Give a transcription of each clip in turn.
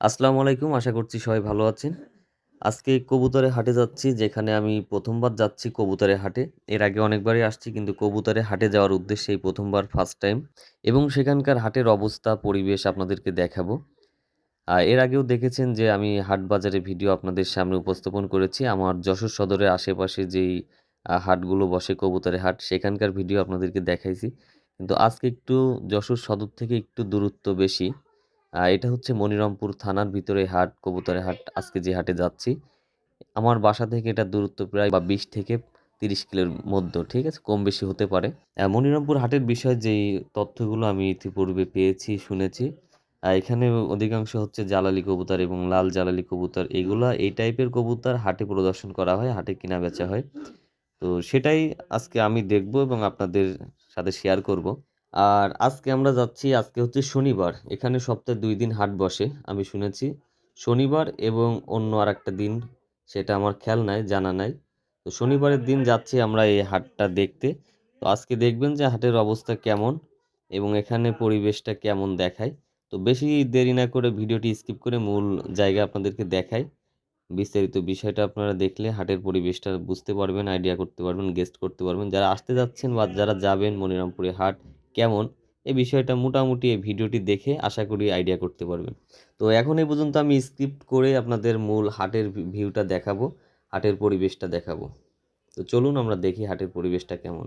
আসসালামু আলাইকুম। আশা করছি সবাই ভালো আছেন। আজকে কবুতরের হাটে যাচ্ছি যেখানে আমি প্রথমবার যাচ্ছি কবুতরের হাটে। এর আগে অনেকবারই আসছি কিন্তু কবুতরের হাটে যাওয়ার উদ্দেশ্যে এই ১ম বার ফার্স্ট টাইম এবং সেখানকার হাটের অবস্থা, পরিবেশ আপনাদেরকে দেখাবো। আ এর আগেও দেখেছেন যে আমি হাট বাজারের ভিডিও আপনাদের সামনে উপস্থাপন করেছি। আমার যশোর সদরের আশেপাশে যেই হাটগুলো বসে কবুতরের হাট সেখানকার ভিডিও আপনাদেরকে দেখাইছি। কিন্তু আজকে একটু যশোর সদর থেকে একটু দূরত্ব বেশি। এটা হচ্ছে মনিরামপুর থানার ভিতরে হাট, কবুতরের হাট। আজকে যে হাটে যাচ্ছি, আমার বাসা থেকে এটা দূরত্ব প্রায় বা ২০ থেকে ৩০ কিলোর মধ্যে ঠিক আছে? কম বেশি হতে পারে। মনিরামপুর হাটের বিষয়ে যেই তথ্যগুলো আমি ইতিপূর্বে পেয়েছি, শুনেছি, এখানে অধিকাংশ হচ্ছে জালালি কবুতর এবং লাল জালালি কবুতর। এগুলা এই টাইপের কবুতর হাটে প্রদর্শন করা হয়, হাটে কেনা-বেচা হয়। তো সেটাই আজকে আমি দেখব এবং আপনাদের সাথে শেয়ার করব। আর আজকে আমরা যাচ্ছি, আজকে হচ্ছে শনিবার। এখানে সপ্তাহে দুই দিন হাট বসে আমি শুনেছি। শনিবার এবং অন্য আরেকটা দিন সেটা আমার খেয়াল নাই, জানা নাই। তো শনিবারের দিন যাচ্ছি আমরা এই হাটটা দেখতে। তো আজকে দেখবেন যে হাটের অবস্থা কেমন এবং এখানে পরিবেশটা কেমন দেখায়। তো বেশি দেরি না করে ভিডিওটি স্কিপ করে মূল জায়গা আপনাদেরকে দেখাই। বিস্তারিত বিষয়টা আপনারা দেখলে হাটের পরিবেশটা বুঝতে পারবেন, আইডিয়া করতে পারবেন, গেস্ট করতে পারবেন। যারা আসতে যাচ্ছেন বা যারা যাবেন মনিরামপুরে হাট কেমন? এ বিষয়টা মোটামুটি এই ভিডিওটি দেখে আশা করি আইডিয়া করতে পারবেন। তো এখন এই পর্যন্ত আমি স্ক্রিপ্ট করে আপনাদের মূল হাটের ভিউটা দেখাবো, হাটের পরিবেশটা দেখাবো। তো চলুন আমরা দেখি হাটের পরিবেশটা কেমন?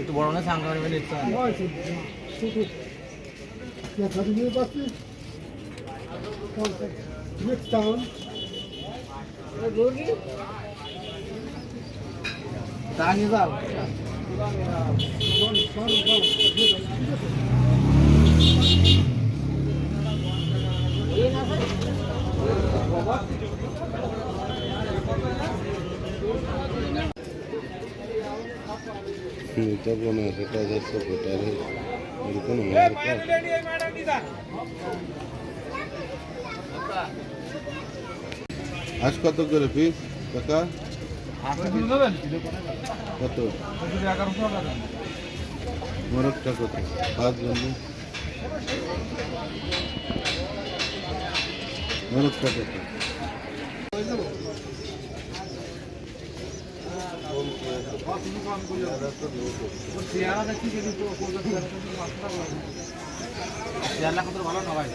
একটু বড় না সাংকার হবে নিতে Jetzt hatte mir was nicht. Jetzt down. তা নিয়ে যাও এটা কোনো সেটা যাচ্ছে ভোটার এরকম আজ কত করে পিস টাকা কত এগারোশো টাকা মোরগটা কত পাঁচ জন্য মোরগটা কত চেয়ারটা কত ভালো না ভাই